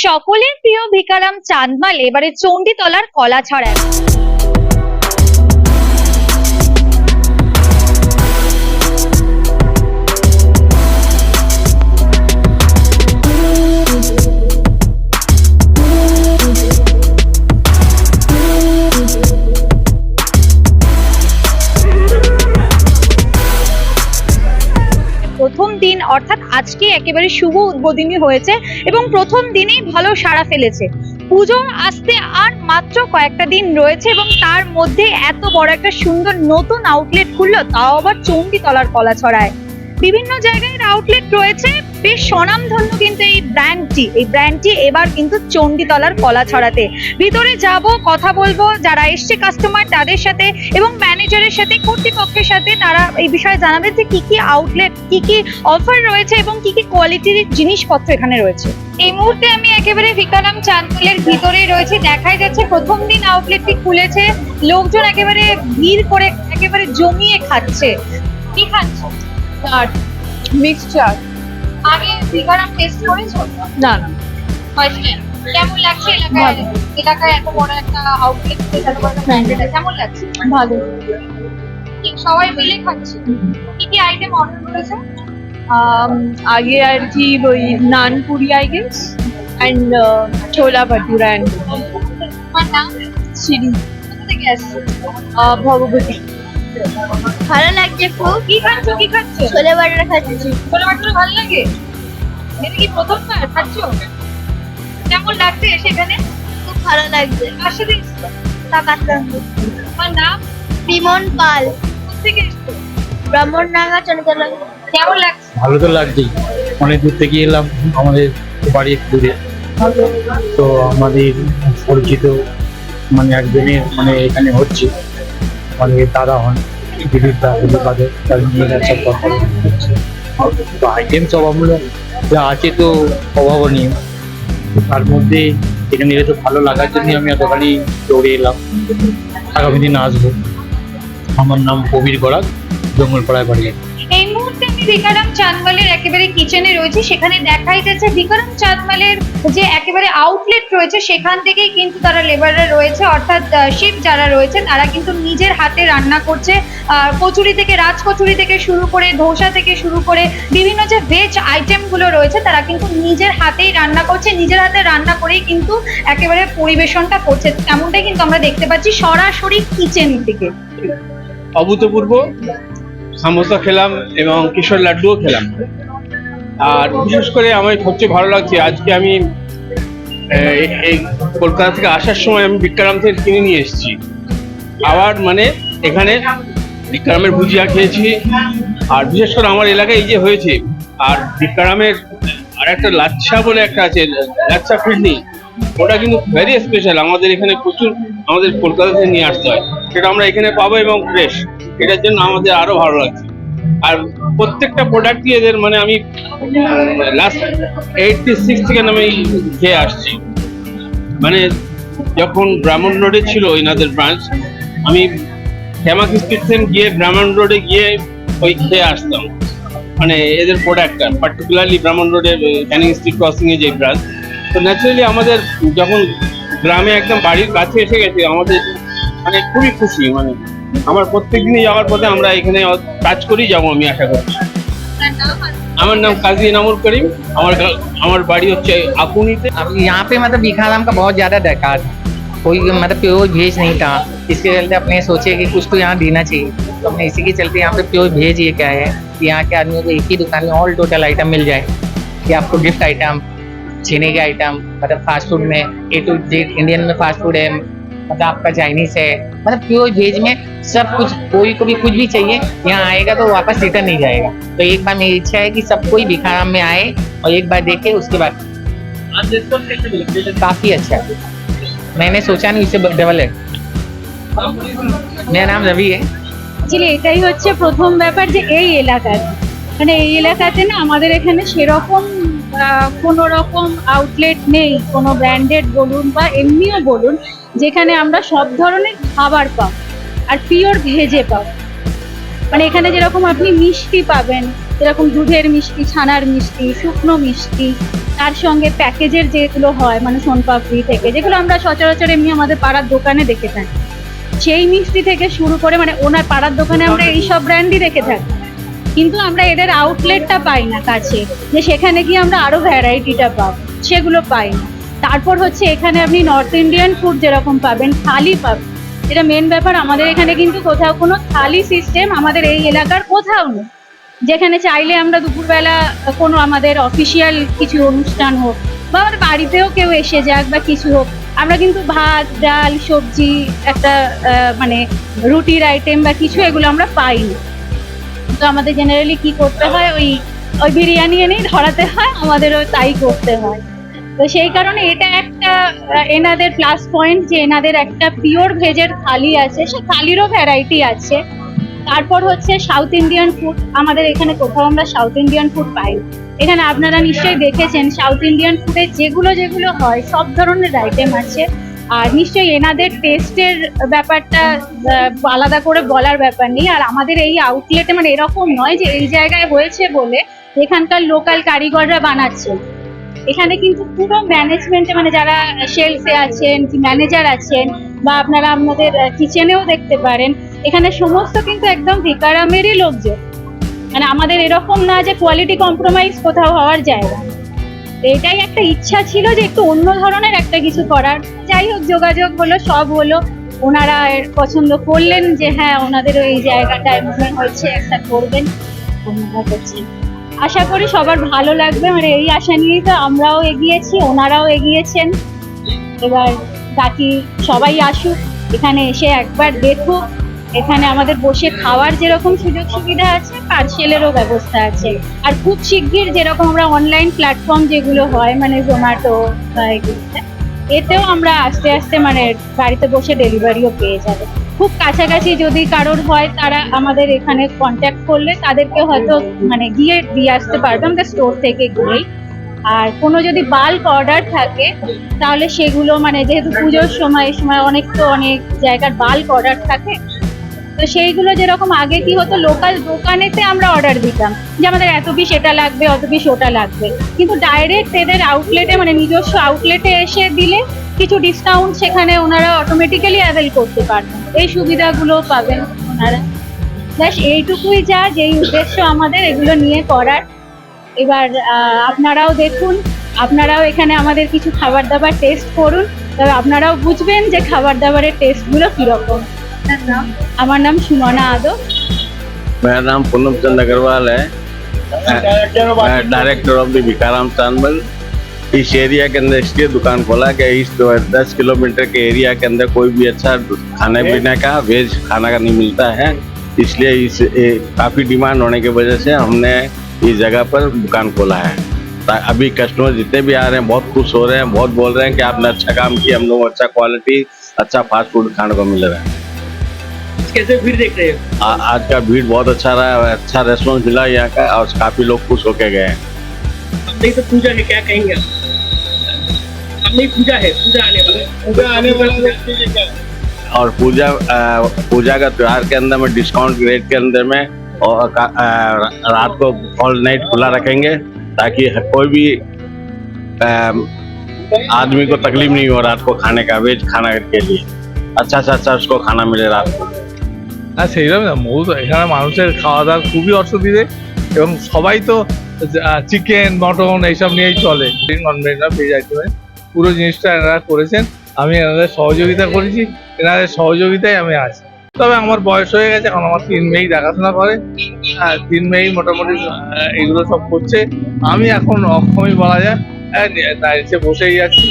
সকলের প্রিয় ভিকারাম চাঁদমাল এবারে চণ্ডীতলার কলা ছড়ায় অর্থাৎ আজকে একেবারে শুভ উদ্বোধনী হয়েছে এবং প্রথম দিনেই ভালো সাড়া ফেলেছে। পুজো আসতে আর মাত্র কয়েকটা দিন রয়েছে এবং তার মধ্যে এত বড় একটা সুন্দর নতুন আউটলেট খুললো, তাও আবার চণ্ডীতলার কলা ছড়ায় বিভিন্ন জায়গায় আউটলেট রয়েছে, বেশ স্বনামধন্য কিন্তু এই ব্র্যান্ডটি এই ব্র্যান্ডটি এবার কিন্তু চণ্ডীতলার কলা ছড়াতে। ভিতরে যাব কথা বলব যারা এসছে কাস্টমার তাদের সাথে এবং ম্যানেজারের সাথে কর্তৃপক্ষের সাথে তারা এই বিষয়ে জানাবে যে কি কি আউটলেট কি কি অফার রয়েছে এবং কি কি কোয়ালিটির জিনিসপত্র এখানে রয়েছে। এই মুহূর্তে আমি একেবারে ভিকারাম চাঁদপুলের ভিতরে রয়েছে। দেখাই যাচ্ছে প্রথম দিন আউটলেটটি খুলেছে। লোকজন একেবারে ভিড় করে একেবারে জমিয়ে খাচ্ছে। কি খাচ্ছে? চাট মিক্স চাট আগে ভিকারাম টেস্ট করেছ? না না। ফার্স্ট টাইম কেমন লাগছে এলাকায়। এলাকায় এত বড় একটা আউটলেট এত বড় একটা ব্র্যান্ডেড কেমন লাগছে? ভালো। সবাই মিলে খাচ্ছে। কি কি আইটেম অর্ডার করেছে? আগে আর কি ওই naan puri I guess and chole bhature and আসছে? ভগবতী। ভালো লাগছে খুব। কি খাচ্ছ? কি খাচ্ছ? ছোলে বাটার খাচ্ছি। ছোলা ভাটুরা ভালো লাগে? এটা কি প্রথমবার খাচ্ছ? কেমন লাগছে সেখানে? খুব ভালো লাগছে। কার সাথে এসছো? তোমার নাম? বিমন পাল। থেকে এসছো? ব্রাহ্মণডাঙ্গা চন্দ্রতলা কেমন লাগছে? ভালো তো লাগছেই। অনেক দূর থেকে এলাম আমাদের বাড়ি একটু দূরে। তো আমাদের পরিচিত মানে একজনের মানে এখানে হচ্ছে। মানে দাদা হন দিদির দাদা তার তো আইটেম সব আমরা যা আছে তো অভাবনীয়। তার মধ্যে এখানে এলে তো ভালো লাগার জন্যই আমি এতখানি দৌড়ে এলাম। আগামী দিন আসব। আমার নাম কবির গড়াক জঙ্গলপাড়ায় বাড়ি আমি ভিকারাম চাঁদমালের একেবারে কিচেনে রয়েছে। সেখানে দেখাই যাচ্ছে ভিকারাম চাঁদমালের যে একেবারে আউটলেট রয়েছে, সেখান থেকেই কিন্তু তারা লেবাররা রয়েছে। অর্থাৎ শিফ যারা রয়েছে তারা কিন্তু নিজের হাতে রান্না করছে। কচুরি থেকে রাজ কচুরি থেকে শুরু করে, ধোসা থেকে শুরু করে বিভিন্ন যে ভেজ আইটেমগুলো রয়েছে, তারা কিন্তু নিজের হাতেই রান্না করছে। নিজের হাতে রান্না করেই কিন্তু একেবারে পরিবেশনটা করছে। তেমনটাই কিন্তু আমরা দেখতে পাচ্ছি সরাসরি কিচেন থেকে অভূতপূর্ব। সামোসা খেলাম এবং কিশোর লাড্ডুও খেলাম। আর বিশেষ করে আমার সবচেয়ে ভালো লাগছে, আজকে আমি এই- কলকাতা থেকে আসার সময় আমি বিক্রাম থেকে কিনে নিয়ে এসেছি। আবার মানে এখানে বিক্রামের ভুজিয়া খেয়েছি। আর বিশেষ করে আমার এলাকায় এই যে হয়েছে, আর বিক্রামের আর একটা লাচ্ছা বলে একটা আছে, লাচ্ছা ফিরনি। ওটা কিন্তু ভেরি স্পেশাল আমাদের এখানে প্রচুর আমাদের কলকাতা থেকে নিয়ে আসতে হয়। সেটা আমরা এখানে পাবো এবং ফ্রেশ এটার জন্য আমাদের আরও ভালো লাগছে। আর প্রত্যেকটা প্রোডাক্টই এদের মানে আমি লাস্ট এইটটি সিক্স থেকে আমি খেয়ে আসছি। মানে যখন ব্রাহ্মণ রোডে ছিল এনাদের ব্রাঞ্চ আমি শ্যামা স্টেশন গিয়ে ব্রাহ্মণ রোডে গিয়ে ওই খেয়ে আসতাম। মানে এদের প্রোডাক্টটা পার্টিকুলারলি ব্রাহ্মণ রোডের ক্যানিং স্ট্রিট ক্রসিং এ যে ব্রাঞ্চ তো ন্যাচারালি আমাদের যখন গ্রামে একদম বাড়ির কাছে এসে গেছে আমাদের মানে খুবই খুশি মানে আমার প্রত্যেক দিনই যাওয়ার পথে আমরা এখানে কাজ করি যাবো আমি আশা করছি আমার নাম কাজী এনামুল করিম আমার গা- আমার বাড়ি হচ্ছে আকুনিতে अब यहाँ पे मतलब भिखाराम का बहुत ज्यादा दरकार था कोई मतलब प्योर भेज नहीं था इसके चलते अपने सोचे कि कुछ तो यहाँ देना चाहिए तो हमने इसी के चलते यहाँ पे प्योर भेज ये क्या है कि यहाँ के आदमियों को एक ही दुकान में ऑल टोटल आइटम मिल जाए कि आपको गिफ्ट आइटम छीने के आइटम मतलब फास्ट फूड में ए टू जेड इंडियन में फास्ट फूड है मतलब आपका चाइनीज है मतलब प्योर भेज में सब कुछ कोई को भी कुछ भी चाहिए यहाँ आएगा तो वापस रिटर्न नहीं जाएगा तो एक बार मेरी इच्छा है कि सब कोई भिखाराम में आए और एक बार देखे उसके बाद काफी अच्छा है मैंने सोचा नहीं इससे डबल है मेरा नाम रवि है অ্যাকচুয়ালি এটাই হচ্ছে প্রথম ব্যাপার যে এই এলাকায় মানে এই এলাকাতে না আমাদের এখানে সেরকম আহ, কোনো রকম আউটলেট নেই কোনো ব্র্যান্ডেড বলুন বা এমনিও বলুন যেখানে আমরা সব ধরনের খাবার পাব আর পিওর ভেজে পাব। মানে এখানে যেরকম আপনি মিষ্টি পাবেন এরকম দুধের মিষ্টি ছানার মিষ্টি শুকনো মিষ্টি তার সঙ্গে প্যাকেজের যেগুলো হয় মানে সোনপাপড়ি থেকে যেগুলো আমরা সচরাচর এমনি আমাদের পাড়ার দোকানে দেখে থাকি। সেই মিষ্টি থেকে শুরু করে মানে ওনার পাড়ার দোকানে আমরা এইসব ব্র্যান্ডই দেখে থাকি। কিন্তু আমরা এদের আউটলেটটা পাই না কাছে। যে সেখানে গিয়ে আমরা আরও ভ্যারাইটিটা পাব, সেগুলো পাই না তারপর হচ্ছে এখানে আপনি নর্থ ইন্ডিয়ান ফুড যেরকম পাবেন, থালি পাবেন। এটা মেন ব্যাপার, আমাদের এখানে কিন্তু কোথাও কোনো থালি সিস্টেম আমাদের এই এলাকার কোথাও নেই। যেখানে চাইলে আমরা দুপুরবেলা কোনো আমাদের অফিসিয়াল কিছু অনুষ্ঠান হোক, বা আমাদের বাড়িতেও কেউ এসে যাক বা কিছু হোক, আমরা কিন্তু ভাত, ডাল, সবজি, একটা মানে রুটির আইটেম বা কিছু এগুলো আমরা পাই না তো আমাদের জেনারেলি কি করতে হয়, ওই ওই বিরিয়ানি এনেই ধরাতে হয়, আমাদেরও তাই করতে হয়। তো সেই কারণে এটা একটা এনাদের প্লাস পয়েন্ট যে এনাদের একটা পিওর ভেজের থালি আছে, সে থালিরও ভ্যারাইটি আছে। তারপর হচ্ছে সাউথ ইন্ডিয়ান ফুড আমাদের এখানে কোথাও আমরা সাউথ ইন্ডিয়ান ফুড পাই। এখানে আপনারা নিশ্চয়ই দেখেছেন সাউথ ইন্ডিয়ান ফুডে যেগুলো যেগুলো হয়, সব ধরনের আইটেম আছে। আর নিশ্চয়ই এনাদের টেস্টের ব্যাপারটা আলাদা করে বলার ব্যাপার নেই। আর আমাদের এই আউটলেটে মানে এরকম নয় যে এই জায়গায় হয়েছে বলে এখানকার লোকাল কারিগররা বানাচ্ছে। এখানে কিন্তু পুরো ম্যানেজমেন্টে মানে যারা সেলসে আছেন ম্যানেজার আছেন বা আপনারা আপনাদের কিচেনেও দেখতে পারেন, এখানে সমস্ত কিন্তু একদম ভিকারামেরই লোকজন। মানে আমাদের এরকম না যে কোয়ালিটি কম্প্রোমাইজ কোথাও হওয়ার জায়গা। এটাই একটা ইচ্ছা ছিল যে একটু অন্য ধরনের একটা কিছু করার। যাই হোক, যোগাযোগ হলো, সব হলো। ওনারা পছন্দ করলেন যে হ্যাঁ ওনাদের ওই জায়গাটায় মনে হয়েছে একটা করবেন। আশা করি সবার ভালো লাগবে। মানে এই আশা নিয়েই তো আমরাও এগিয়েছি, ওনারাও এগিয়েছেন। এবার বাকি সবাই আসুক, এখানে এসে একবার দেখুক। এখানে আমাদের বসে খাওয়ার যেরকম সুযোগ সুবিধা আছে পার্সেলেরও ব্যবস্থা আছে। আর খুব শিগগির যেরকম আমরা অনলাইন প্ল্যাটফর্ম যেগুলো হয় মানে জোম্যাটো বা এগুলোতে এতেও আমরা আস্তে আস্তে মানে বাড়িতে বসে ডেলিভারিও পেয়ে যাবে। খুব কাছাকাছি যদি কারোর হয়, তারা আমাদের এখানে কন্ট্যাক্ট করলে তাদেরকে হয়তো মানে গিয়ে দিয়ে আসতে পারবে আমাদের স্টোর থেকে গিয়েই। আর কোনো যদি বাল্ক অর্ডার থাকে, তাহলে সেগুলো মানে যেহেতু পুজোর সময়, এই সময় অনেক তো অনেক জায়গার বাল্ক অর্ডার থাকে তো সেইগুলো যেরকম আগে কি হতো লোকাল দোকানেতে আমরা অর্ডার দিতাম যে আমাদের এত পিস এটা লাগবে, অত পিস ওটা লাগবে। কিন্তু ডাইরেক্ট এদের আউটলেটে মানে নিজস্ব আউটলেটে এসে দিলে কিছু ডিসকাউন্ট সেখানে ওনারা অটোমেটিক্যালি অ্যাভেল করতে পারবেন এই সুবিধাগুলো পাবেন ওনারা। ব্যাস, এইটুকুই যা, যেই উদ্দেশ্য আমাদের, এগুলো নিয়ে করার। এবার আপনারাও দেখুন, আপনারাও এখানে আমাদের কিছু খাবার দাবার টেস্ট করুন। তবে আপনারাও বুঝবেন যে খাবার দাবারের টেস্টগুলো কীরকম। नाम? हमारा नाम यादव। मेरा नाम पूनम चंद अग्रवाल है। Director of the Bhikaram Chandmal इस एरिया के अंदर इसलिए दुकान खोला कि इस तो दस किलोमीटर के एरिया के अंदर कोई भी अच्छा खाने पीने का वेज खाना का नहीं मिलता है। इसलिए इस काफ़ी डिमांड होने की वजह से हमने इस जगह पर दुकान खोला है। अभी कस्टमर जितने भी आ रहे हैं बहुत खुश हो रहे हैं बहुत बोल रहे हैं कि आपने अच्छा काम किया हम लोग अच्छा क्वालिटी अच्छा फास्ट फ़ूड खाने को मिल रहा है। कैसे भीड़ देख रहे हो? आज का भीड़ बहुत अच्छा रहा है अच्छा रेस्पॉन्स मिला यहाँ का और काफ़ी लोग खुश होके गए हैं। नहीं तो पूजा है क्या कहेंगे पूजा है पूजा आने वाला पूजा आने वाला और पूजा आ, पूजा का त्योहार के अंदर में डिस्काउंट रेट के अंदर में और आ, रात को ऑल नाइट खुला रखेंगे ताकि कोई भी आदमी को तकलीफ़ नहीं हो रात को खाने का वेज खाना के लिए। अच्छा से अच्छा उसको खाना मिले रात को। না সেইরকম না মূলত এখানে মানুষের খাওয়া দাওয়ার খুবই অসুবিধে এবং সবাই তো চিকেন মটন এইসব নিয়েই চলে। ননভেজ না ভেজ আইটেমে পুরো জিনিসটা এনারা করেছেন আমি এনাদের সহযোগিতা করেছি এনাদের সহযোগিতায় আমি আছি। তবে আমার বয়স হয়ে গেছে এখন আমার তিন মেয়েই দেখাশোনা করে হ্যাঁ তিন মেয়েই মোটামুটি এগুলো সব করছে। আমি এখন অক্ষমই বলা যায় হ্যাঁ, এসে বসেই আছি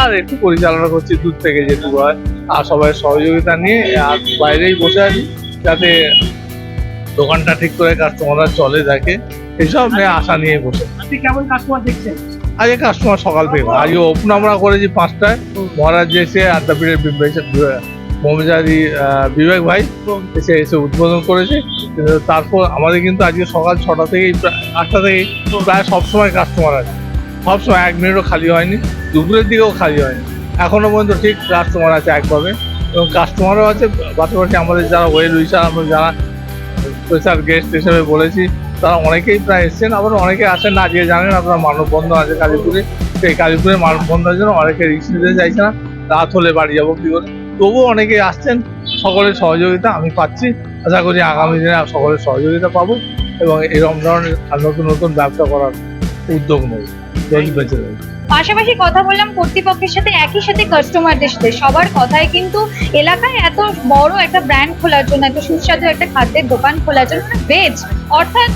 আর একটু পরিচালনা করছি দূর থেকে যেটুকু হয়। আর সবাই সহযোগিতা নিয়ে আর বাইরেই বসে আছি। যাতে দোকানটা ঠিক করে কাস্টমাররা চলে থাকে এসব নিয়ে আশা নিয়ে বসে। আপনি কেমন কাস্টমার দেখছেন? আজকে কাস্টমার সকাল থেকে। আজকে ওপেন আমরা করেছি পাঁচটায়। মহারাজ এসে আড্ডাপীঠের মমজারি বিবেক ভাই এসে এসে উদ্বোধন করেছে। তারপর আমাদের কিন্তু আজকে সকাল ছটা থেকেই আটটা থেকেই প্রায় সবসময় কাস্টমার আছে। সবসময় এক মিনিটও খালি হয়নি দুপুরের দিকেও খালি হয়নি। এখনও পর্যন্ত ঠিক কাস্টমার আছে একভাবে। এবং কাস্টমারও আছে, পাশাপাশি আমাদের যারা ওয়েল উইসার আমরা যারা স্পেশাল গেস্ট হিসেবে বলেছি, তারা অনেকেই প্রায় এসছেন, আবার অনেকে আসেন না, যে জানেন আপনার মানববন্ধন আছে কালীপুরে। সেই কালীপুরে মানববন্ধনের জন্য অনেকে রিক্স নিতে চাইছে না, রাত হলে বাড়ি যাব কি করে। তবুও অনেকেই আসছেন, সকলের সহযোগিতা আমি পাচ্ছি। আশা করি আগামী দিনে সকলের সহযোগিতা পাবো এবং এরকম ধরনের নতুন নতুন ব্যবসা করার উদ্যোগ নেব। বেঁচে দেবো পাশাপাশি কথা বললাম কর্তৃপক্ষের সাথে, একই সাথে কাস্টমারদের সাথে। সবার কথায় কিন্তু এলাকায় এত বড় একটা ব্র্যান্ড খোলার জন্য, এত সুস্বাদু একটা খাদ্যের দোকান খোলার জন্য ভেজ অর্থাৎ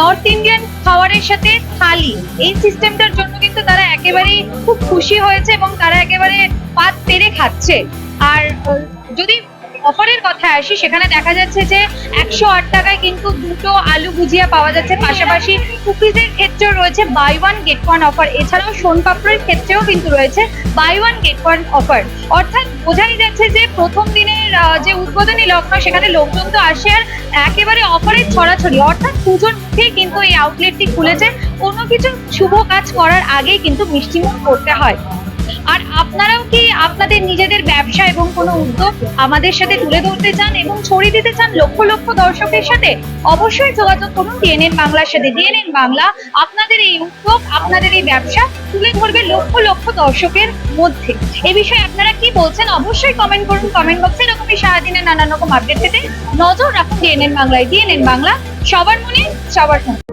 নর্থ ইন্ডিয়ান খাবারের সাথে থালি। এই সিস্টেমটার জন্য কিন্তু তারা একেবারেই খুব খুশি হয়েছে এবং তারা একেবারে পাত পেরে খাচ্ছে। আর যদি অফারের কথায় আসি, সেখানে দেখা যাচ্ছে যে একশো আট টাকায় কিন্তু দুটো আলু ভুজিয়া পাওয়া যাচ্ছে। পাশাপাশি কুকিজের ক্ষেত্রেও রয়েছে buy one get one offer এছাড়াও সোন পাপড়ের ক্ষেত্রেও কিন্তু রয়েছে buy one get one offer অর্থাৎ বোঝাই যাচ্ছে যে প্রথম দিনের যে উদ্বোধনী লগ্ন, সেখানে লোকজন তো আসে আর একেবারে অফারের ছড়াছড়ি। অর্থাৎ পুজোর মুখেই কিন্তু এই আউটলেটটি খুলেছে। কোনো কিছু শুভ কাজ করার আগেই কিন্তু মিষ্টিমুখ করতে হয়। আর আপনারাও কি আপনাদের নিজেদের ব্যবসা এবং কোনো উদ্যোগ আমাদের সাথে তুলে ধরতে চান এবং ছড়িয়ে দিতে চান লক্ষ লক্ষ দর্শকের সাথে? অবশ্যই যোগাযোগ করুন ডিএনএন বাংলার সাথে। ডিএনএন বাংলা, আপনাদের এই উদ্যোগ, আপনাদের এই ব্যবসা তুলে ধরবে লক্ষ লক্ষ দর্শকের মধ্যে। এ বিষয়ে আপনারা কি বলছেন অবশ্যই কমেন্ট করুন। কমেন্ট বক্সে এরকমই সারাদিনের নানান রকম আপডেট পেতে নজর রাখুন ডিএনএন বাংলায়। ডিএনএন বাংলা, সবার মনে সবার মনে।